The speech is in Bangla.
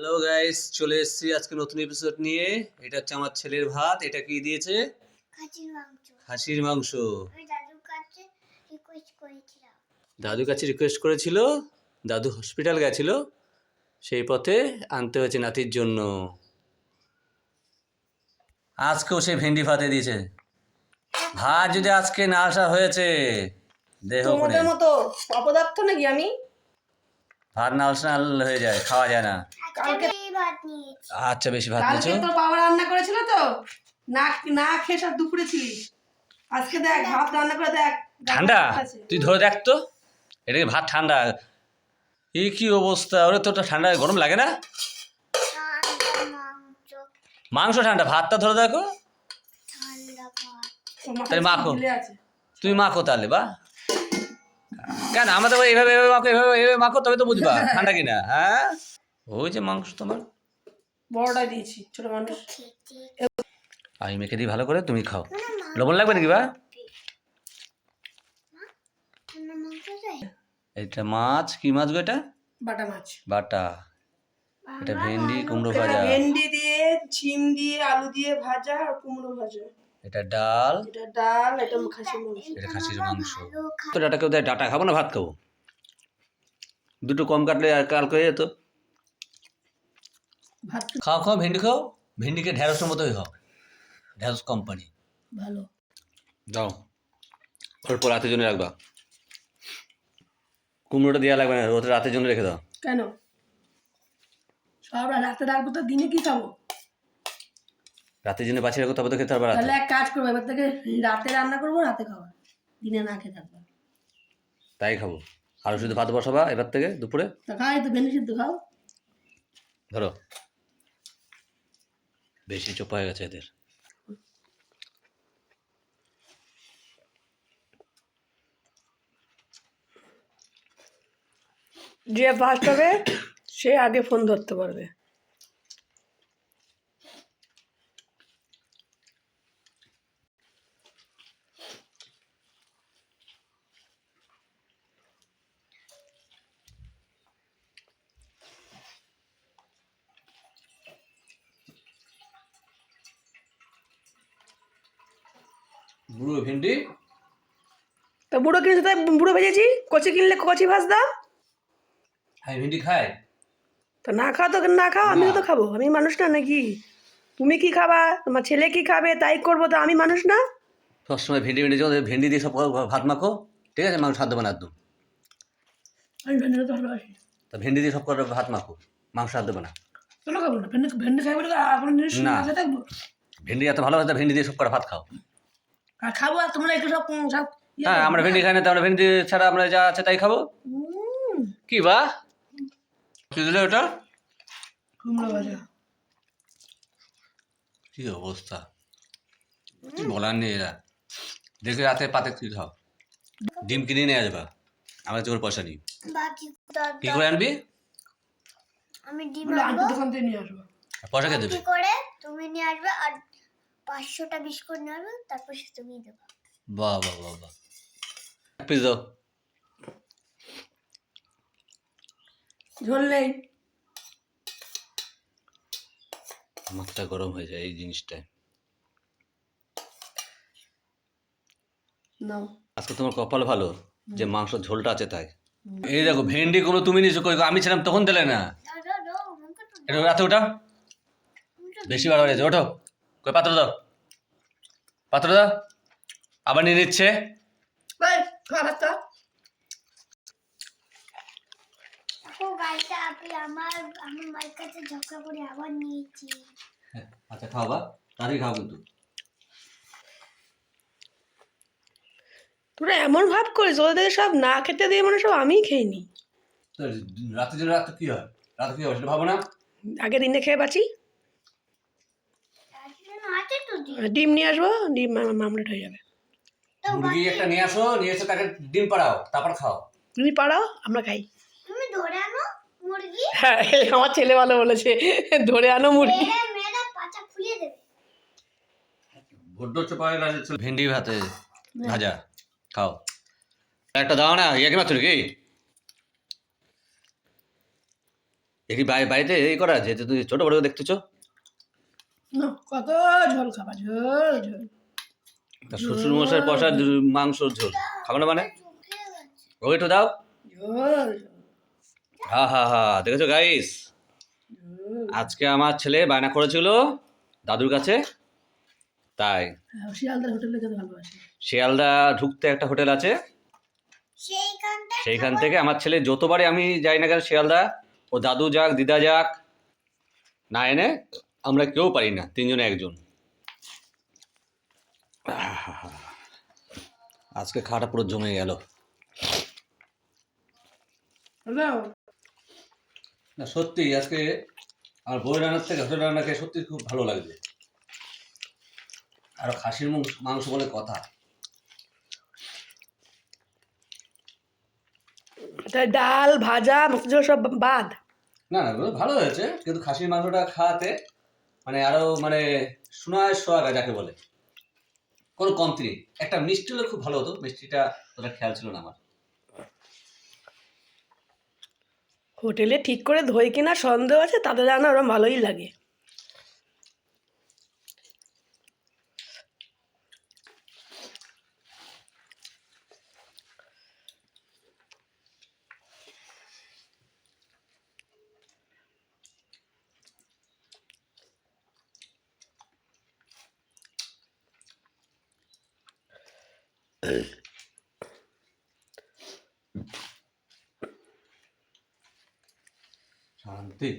হ্যালো গাইস চলে এসেছি আজকে নতুন এপিসোড নিয়ে। এটা হচ্ছে আমার ছেলের ভাত। এটা কি দিয়েছে? খাসির মাংস। খাসির মাংস। আমি দাদুর কাছে রিকোয়েস্ট করেছিলাম। দাদুর কাছে রিকোয়েস্ট করেছিল। দাদু হসপিটাল গেছিল। সেই পথে আনতে হয়েছে নাতির জন্য। আজকেও সে ভেন্ডি ভাতে দিয়েছে। ভাত যদি আজকে না আসা হয়েছে দেহ মতো অপদার্থ নাকি আমি? ভাত না আসা হয়ে যায় খাওয়া যায় না। নিয়েছি। আচ্ছা বেশি ভাত কালকে নিয়েছো? তোর বাবা রান্না করেছিল তো। না না খেয়ে সব দুপুরে ছিলিস আজকে দেখ ভাত রান্না করে দেখ ঠান্ডা? তুই ধরে দেখ তো। এটা কি ভাত ঠান্ডা? এই কি অবস্থা? ওরে তো তো ঠান্ডা গরম লাগে না? মাংস মাংস ঠান্ডা ভাতটা ধরে দেখো। তাহলে মাখো। তুমি মাখো তাহলে বা? কেন? আমাদের এইভাবে এইভাবে মাখো এইভাবে এইভাবে মাখো তবে তো বুঝবা ঠান্ডা কিনা হ্যাঁ? ওই যে মাংস তোমার। বড়টাই দিয়েছি ছোট মানুষ আমি মেখে দিই ভালো করে তুমি খাও। লবণ লাগবে নাকি বা? মাংস এটা মাছ কি মাছ গো এটা? বাটা মাছ। বাটা। এটা ভেন্ডি কুমড়ো ভাজা। ভেন্ডি দিয়ে ছিম দিয়ে আলু দিয়ে ভাজা আর কুমড়ো ভাজা। এটা ডাল। এটা ডাল এটা খাসি মাংস। এটা খাসির মাংস। তো ডাটা কেউ দেয় ডাটা খাব না ভাত খাব? দুটো কম কাটলে আর কাল করে যেত। খাও খাও ভেন্ডি খাও। ভেন্ডিকে ঢ্যাঁড়সের মতোই খাও। ঢ্যাঁড়স কোম্পানি ভালো। দাও। অল্প রাতের জন্য রাখবা। কুমড়োটা দেওয়া লাগবে না ওটা রাতের জন্য রেখে দাও। কেন? সব রাতে রাখব তো দিনে কি খাব? রাতের জন্য বাঁচিয়ে রাখো তবে তো খেতে পারবে রাতে। তাহলে এক কাজ করব এবার থেকে রাতে রান্না করব রাতে খাওয়া দিনে না খেয়ে থাকব। তাই খাব। আর শুধু ভাত বসাবা এবার থেকে দুপুরে? তা খাই তো ভেন্ডি সিদ্ধ খাও। ধরো। বেশি চোপা হয়ে গেছে এদের। যে ফার্স্ট হবে সে আগে ফোন ধরতে পারবে। বুড়ো ভেন্ডি। তা বুড়ো কিনেছে তাই বুড়ো ভেজেছি? কচি কিনলে কচি ভাজতাম হ্যাঁ ভেন্ডি খায় তা না খাও তো না খাও আমিও তো খাব। আমি মানুষ না নাকি? তুমি কি খাবা? তোমার ছেলে কি খাবে? তাই করব তো আমি মানুষ না? সবসময় ভেন্ডি ভেন্ডি যখন ভেন্ডি দিয়ে সব ভাত মাখো ঠিক আছে? মাংস সাধ্য বানা একদম আমি ভেন্ডি তো ভালোবাসি তা ভেন্ডি দিয়ে সব করে ভাত মাখো মাংস সাধ্য বানা কেন খাব না? ভেন্ডি ভেন্ডি খাই বলে জিনিস না। ভেন্ডি এত ভালো হয় ভেন্ডি দিয়ে সব করে ভাত খাও। আর খাব আর তোমরা একটু সব সব ইয়ে হ্যাঁ আমরা ভেন্ডি খাই না ভেন্ডি ছাড়া আমরা যা আছে তাই খাব। কি বা? কি দিলে ওটা? কুমড়ো ভাজা। কি অবস্থা? কি বলার নেই এরা। দেখে রাতে পাতে কি খাও? ডিম কিনে নিয়ে আসবা। আমার তোর পয়সা নেই। বাকি কি করে আনবি? আমি ডিম আনব। পয়সা কে দেবে? কি করে তুমি নিয়ে আসবে আর পাঁচশোটা বিস্কুট আসবে তারপর সে তুমি দেবো। বাহ বাহ বাহ বাহ। পিস দাও। ঝোল নেই। মাথা গরম হয়ে যায় এই জিনিসটায় নাও। আজকে তোমার কপাল ভালো যে মাংস ঝোলটা আছে তাই। এই দেখো ভেন্ডি কোনো তুমি নিছো কই আমি ছিলাম তখন দিলে না। দাও দাও দাও আমাকে তো এটা রাতে ওটা? বেশি বার হয়েছে ওঠো। কই পাত্র দাও। পাত্র দাও। আবার নিয়ে নিচ্ছে। আচ্ছা খাও বা তাড়াতাড়ি খাও কিন্তু। তোরা এমন ভাব করিস ওদের সব না খেতে দিয়ে মানে সব আমিই খেয়ে নি রাতে রাতে কি হয়? রাতে কি হবে সেটা ভাবো না। আগে দিনে খেয়ে বাঁচি তার জন্য আছে তো ডিম। নিয়ে আসব ডিম মামলেট হয়ে যাবে। মুরগি একটা নিয়ে আসো নিয়ে এসে তাকে ডিম পাড়াও তারপর খাও। তুমি পাড়াও আমরা খাই। তুমি ধরে আনো মুরগি। হ্যাঁ আমার ছেলে ভালো বলেছে ধরে আনো মুরগি। পাচা দেবে। বড্ড হয়ে ভেন্ডি ভাতে ভাজা খাও। একটা দাও না ইয়াকে মাত্র কি এটি বাড়ি বাড়িতে এই করা যে তুই ছোট বড় দেখতেছো। কত ঝোল খাবা ঝোল ঝোল। তা শ্বশুর মশাই পয়সা মাংস ঝোল। খাবে না মানে? গেছে একটু দাও। হা হা হা দেখেছ গাইস আজকে আমার ছেলে বায়না করেছিল দাদুর কাছে। তাই। হ্যাঁ, শিয়ালদার হোটেলে যেতে ভালোবাসি শিয়ালদা ঢুকতে একটা হোটেল আছে। সেইখান থেকে আমার ছেলে যতবারে আমি যাই না কেন শিয়ালদা ও দাদু যাক দিদা যাক না এনে আমরা কেউ পারি না তিনজনে একজন। আজকে খাওয়াটা পুরো জমে গেল। না সত্যি আজকে আর বই রান্নার থেকে হোটেল রান্না খেয়ে সত্যি খুব ভালো লাগছে। আর খাসির মাংস মাংস বলে কথা। তাই ডাল ভাজা সব বাদ। না না ভালো হয়েছে কিন্তু খাসির মাংসটা খাওয়াতে মানে আরও মানে সোনায় সোয়াগা যাকে বলে। কোনো কমতি নেই। একটা মিষ্টি হলে খুব ভালো হতো, মিষ্টিটা ওটা খেয়াল ছিল না আমার। হোটেলে ঠিক করে ধোয় কিনা সন্দেহ আছে তাদের জানা ওরম ভালোই লাগে। শান্তি।